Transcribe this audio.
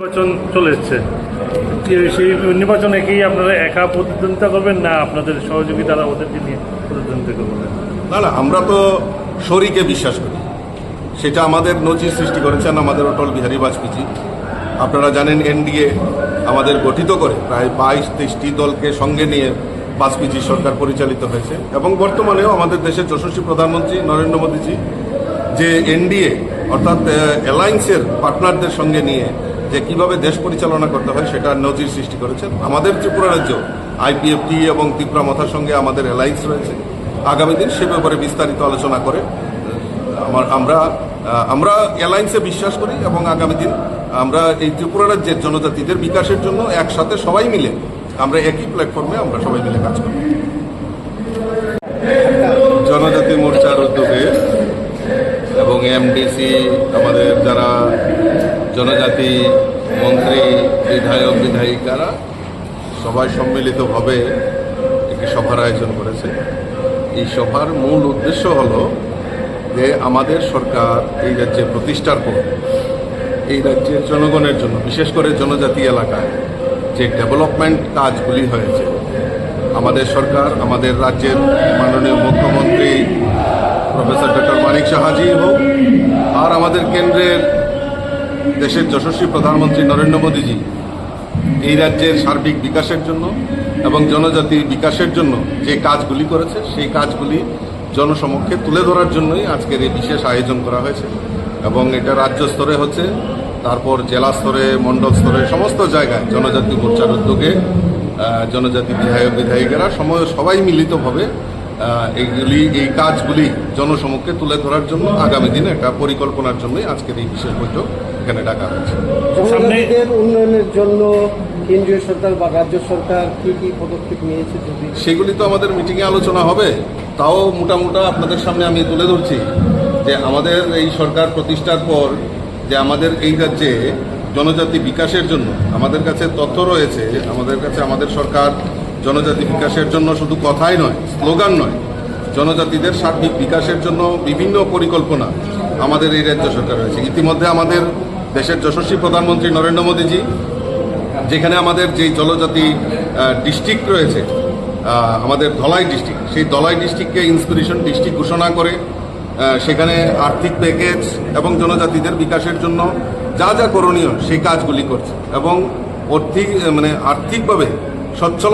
নির্বাচন চলে এসছে। সেই নির্বাচনে কি আপনারা একা প্রতিদ্বন্দ্বিতা করবেন না আপনাদের সহযোগিতারা ওদেরকে নিয়ে প্রতিদ্বন্দ্বিতা করবেন? না না, আমরা তো শরীকে বিশ্বাস করি। সেটা আমাদের নজির সৃষ্টি করেছেন আমাদের অটল বিহারী বাজপেয়ী আপনারা জানেন এনডিএ আমাদের গঠিত করে প্রায় বাইশ তেইশটি দলকে সঙ্গে নিয়ে বাজপেয়ী সরকার পরিচালিত হয়েছে। এবং বর্তমানেও আমাদের দেশের যশস্বী প্রধানমন্ত্রী নরেন্দ্র মোদীজি যে এনডিএ অর্থাৎ অ্যালায়েন্সের পার্টনারদের সঙ্গে নিয়ে যে কীভাবে দেশ পরিচালনা করতে হয় সেটা নজির সৃষ্টি করেছেন। আমাদের ত্রিপুরা রাজ্য আইপিএফটি এবং ত্রিপুরা মাথার সঙ্গে আমাদের অ্যালায়েন্স রয়েছে। আগামী দিন সে ব্যাপারে বিস্তারিত আলোচনা করে আমার, আমরা আমরা অ্যালায়েন্সে বিশ্বাস করি এবং আগামী দিন আমরা এই ত্রিপুরা রাজ্যের জনজাতিদের বিকাশের জন্য একসাথে সবাই মিলে আমরা একই প্ল্যাটফর্মে আমরা সবাই মিলে কাজ করি জনজাতি মোর্চার উদ্যোগে এবং এমডিসি আমাদের যারা জনজাতি মন্ত্রী, বিধায়ক, বিধায়িকারা সবাই সম্মিলিতভাবে একটি সভার আয়োজন করেছে। এই সভার মূল উদ্দেশ্য হল যে আমাদের সরকার এই রাজ্যে প্রতিষ্ঠার পর এই রাজ্যের জনগণের জন্য, বিশেষ করে জনজাতি এলাকায় যে ডেভেলপমেন্ট কাজগুলি হয়েছে, আমাদের সরকার, আমাদের রাজ্যের মাননীয় মুখ্যমন্ত্রী প্রফেসর ডক্টর মানিক সাহাজি হোক আর আমাদের কেন্দ্রের দেশের যশস্বী প্রধানমন্ত্রী নরেন্দ্র মোদীজি এই রাজ্যের সার্বিক বিকাশের জন্য এবং জনজাতির বিকাশের জন্য যে কাজগুলি করেছে, সেই কাজগুলি জনসমক্ষে তুলে ধরার জন্যই আজকের এই বিশেষ আয়োজন করা হয়েছে এবং এটা রাজ্য স্তরে হচ্ছে, তারপর জেলা স্তরে, মণ্ডল স্তরে, সমস্ত জায়গায় জনজাতি মোর্চার উদ্যোগে জনজাতি বিধায়ক বিধায়িকারা সময় সবাই মিলিতভাবে এইগুলি এই কাজগুলি জনসমক্ষে তুলে ধরার জন্য আগামী দিনে একটা পরিকল্পনার জন্যই আজকের এই বিশেষ বৈঠক এখানে ডাকা হয়েছে। উন্নয়নের জন্য কেন্দ্রীয় সরকার বা রাজ্য সরকার কি কি পদক্ষেপ নিয়েছে যদি সেগুলি তো আমাদের মিটিংয়ে আলোচনা হবে। তাও মোটামুটা আপনাদের সামনে আমি তুলে ধরছি যে আমাদের এই সরকার প্রতিষ্ঠার পর যে আমাদের এই রাজ্যে জনজাতি বিকাশের জন্য আমাদের কাছে তথ্য রয়েছে আমাদের কাছে আমাদের সরকার জনজাতি বিকাশের জন্য শুধু কথাই নয়, স্লোগান নয়। জনজাতিদের সার্বিক বিকাশের জন্য বিভিন্ন পরিকল্পনা আমাদের এই রাজ্য সরকার রয়েছে। ইতিমধ্যে আমাদের দেশের যশস্বী প্রধানমন্ত্রী নরেন্দ্র মোদীজি, যেখানে আমাদের যে জনজাতি ডিস্ট্রিক্ট রয়েছে আমাদের ধলাই ডিস্ট্রিক্ট সেই ধলাই ডিস্ট্রিক্টকে ইন্সপিরেশন ডিস্ট্রিক্ট ঘোষণা করে সেখানে আর্থিক প্যাকেজ এবং জনজাতিদের বিকাশের জন্য যা যা করণীয় সেই কাজগুলি করছে এবং আর্থিক মানে আর্থিকভাবে সচ্ছল